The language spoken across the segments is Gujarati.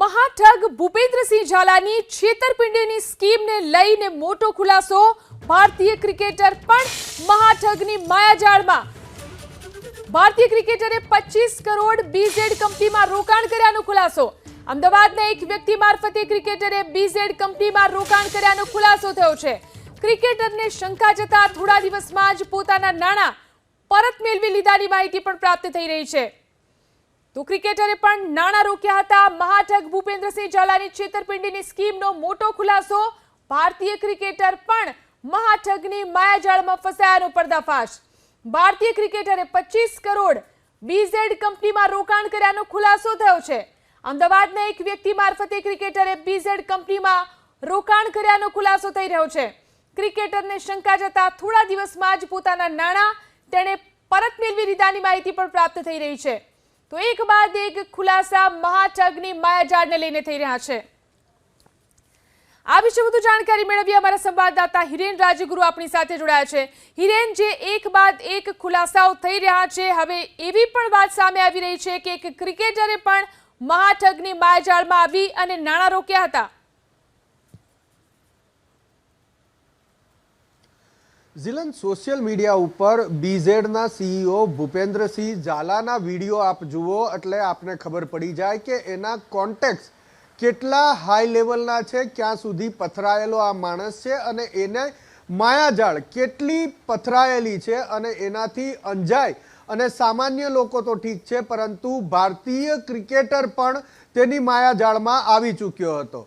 મહાઠગ ભૂપેન્દ્રસિંહ ઝાલાની છેતરપિંડીની સ્કીમને લઈને મોટો ખુલાસો. ભારતીય ક્રિકેટર પણ મહાઠગની માયાજાળમાં. ભારતીય ક્રિકેટરે 25 કરોડ બીઝેડ કંપનીમાં રોકાણ કર્યાનો ખુલાસો. અમદાવાદના એક વ્યક્તિ મારફતે ક્રિકેટરે બીઝેડ કંપનીમાં રોકાણ કર્યાનો ખુલાસો થયો છે. ક્રિકેટરને શંકા જતા થોડા દિવસમાં જ પોતાના નાણાં પરત મેળવી લીધાની માહિતી પણ પ્રાપ્ત થઈ રહી છે. તો ક્રિકેટરે પણ નાણાં રોક્યા હતા. મહાઠગ ભૂપેન્દ્રસિંહ ઝાલાની છેતરપિંડીની સ્કીમનો મોટો ખુલાસો. ભારતીય ક્રિકેટર પણ મહાઠગની માયાજાળમાં ફસાયાનો પર્દાફાશ. ભારતીય ક્રિકેટરે 25 કરોડ બીઝેડ કંપનીમાં રોકાણ કર્યાનો ખુલાસો થયો છે. અમદાવાદના એક વ્યક્તિ મારફતે ક્રિકેટરે બીઝેડ કંપનીમાં રોકાણ કર્યાનો ખુલાસો થઈ રહ્યો છે. ક્રિકેટરને શંકા જતા થોડા દિવસમાં જ પોતાના નાણાં તેણે પરત મેળવી લીધાની માહિતી પણ પ્રાપ્ત થઈ રહી છે. તો એક બાદ એક ખુલાસા મહાઠગની માયાજાળને લઈને થઈ રહ્યા છે. આ વિશે વધુ જાણકારી મેળવી અમારા સંવાદદાતા હિરેન રાજગુરુ આપણી સાથે જોડાયા છે. હિરેન, જે એક બાદ એક ખુલાસાઓ થઈ રહ્યા છે, હવે એવી પણ વાત સામે આવી રહી છે કે એક ક્રિકેટરે પણ મહાઠગની માયાજાળમાં આવી અને નાણાં રોક્યા હતા. ઝિલન સોશિયલ મીડિયા ઉપર બીઝેડના સીઈઓ ભૂપેન્દ્રસિંહ ઝાલાના વીડિયો આપ જુઓ એટલે આપને ખબર પડી જાય કે એના કોન્ટેક્ટ કેટલા હાઈ લેવલના છે, ક્યાં સુધી પથરાયેલો આ માણસ છે અને એને માયાજાળ કેટલી પથરાયેલી છે અને એનાથી અંજાય. અને સામાન્ય લોકો તો ઠીક છે, પરંતુ ભારતીય ક્રિકેટર પણ તેની માયાજાળમાં આવી ચૂક્યો હતો.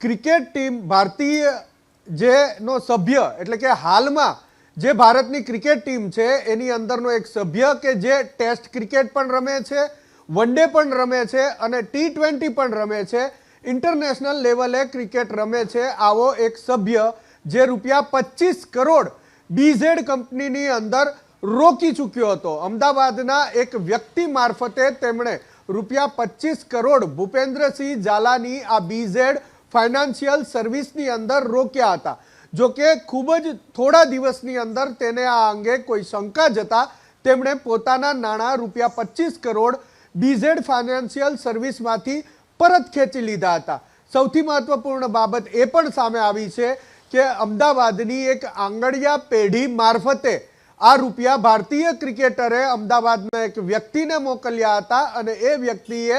ક્રિકેટ ટીમ ભારતીય જેનો સભ્ય, એટલે કે હાલમાં જે ભારતની ક્રિકેટ ટીમ છે, એની અંદરનો એક સભ્ય કે જે ટેસ્ટ ક્રિકેટ પણ રમે છે, વન ડે પણ રમે છે અને ટી ટ્વેન્ટી પણ રમે છે, ઇન્ટરનેશનલ લેવલે ક્રિકેટ રમે છે, આવો એક સભ્ય જે રૂપિયા પચીસ કરોડ બીઝેડ કંપનીની અંદર રોકી ચૂક્યો હતો. અમદાવાદના એક વ્યક્તિ મારફતે તેમણે રૂપિયા પચીસ કરોડ ભૂપેન્દ્રસિંહ ઝાલાની આ બીઝેડ ફાઇનાન્શિયલ સર્વિસની અંદર રોક્યા હતા. જો કે ખૂબ જ થોડા દિવસની અંદર તેને આ અંગે કોઈ શંકા જતા તેમણે પોતાના નાણાં રૂપિયા પચીસ કરોડ બીઝેડ ફાઇનાન્શિયલ સર્વિસમાંથી પરત ખેંચી લીધા હતા. સૌથી મહત્વપૂર્ણ બાબત એ પણ સામે આવી છે કે અમદાવાદની એક આંગળિયા પેઢી મારફતે આ રૂપિયા ભારતીય ક્રિકેટરે અમદાવાદના એક વ્યક્તિને મોકલ્યા હતા અને એ વ્યક્તિએ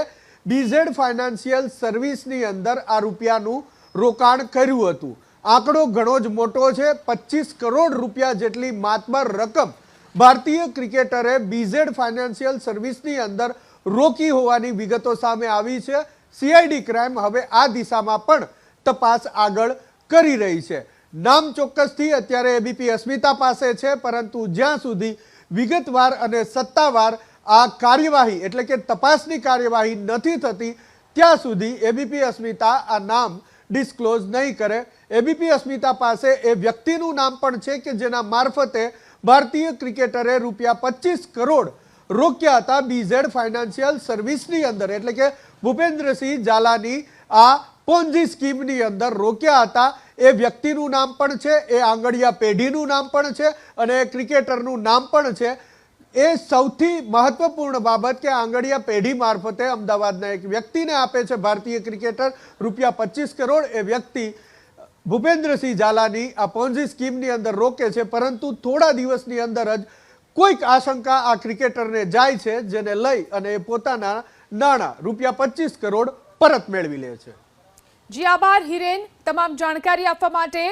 બીઝેડ ફાઇનાન્શિયલ સર્વિસની અંદર આ રૂપિયાનું રોકાણ કર્યું હતું. આંકડો ઘણો જ મોટો છે. પચીસ કરોડ રૂપિયા જેટલી માતબર રકમ ભારતીય ક્રિકેટરે બીઝેડ ફાઇનાન્શિયલ સર્વિસની અંદર રોકી હોવાની વિગતો સામે આવી છે. સીઆઈડી ક્રાઇમ હવે આ દિશામાં પણ તપાસ આગળ કરી રહી છે. નામ ચોક્કસથી અત્યારે એબીપી અસ્મિતા પાસે છે, પરંતુ જ્યાં સુધી વિગતવાર અને સત્તાવાર આ કાર્યવાહી, એટલે કે તપાસની કાર્યવાહી નથી થતી, ત્યાં સુધી એબીપી અસ્મિતા આ નામ ડિસ્ક્લોઝ નહીં કરે. એબીપી અસ્મિતા પાસે એ વ્યક્તિનું નામ પણ છે કે જેના મારફતે ભારતીય ક્રિકેટરે રૂપિયા પચીસ કરોડ રોક્યા હતા બીઝેડ ફાઇનાન્શિયલ સર્વિસની અંદર. એટલે કે ભૂપેન્દ્રસિંહ ઝાલાની આ પોન્જી સ્કીમની અંદર રોક્યા હતા. એ વ્યક્તિનું નામ પણ છે, એ આંગળિયા પેઢીનું નામ પણ છે અને એ ક્રિકેટરનું નામ પણ છે. એ સૌથી મહત્વપૂર્ણ બાબત કે આંગળિયા પેઢી મારફતે અમદાવાદના એક વ્યક્તિને આપે છે ભારતીય ક્રિકેટર રૂપિયા પચીસ કરોડ. એ વ્યક્તિ ભૂપેન્દ્રસિંહ ઝાલાની આ પોન્ઝી સ્કીમની અંદર રોકે છે, પરંતુ થોડા દિવસની અંદર જ કોઈક આશંકા આ ક્રિકેટરને જાય છે, જેને લઈ અને એ પોતાના નાણાં રૂપિયા પચીસ કરોડ પરત મેળવી લે છે. જી આભાર હિરેન. તમામ જાણકારી આપવા માટે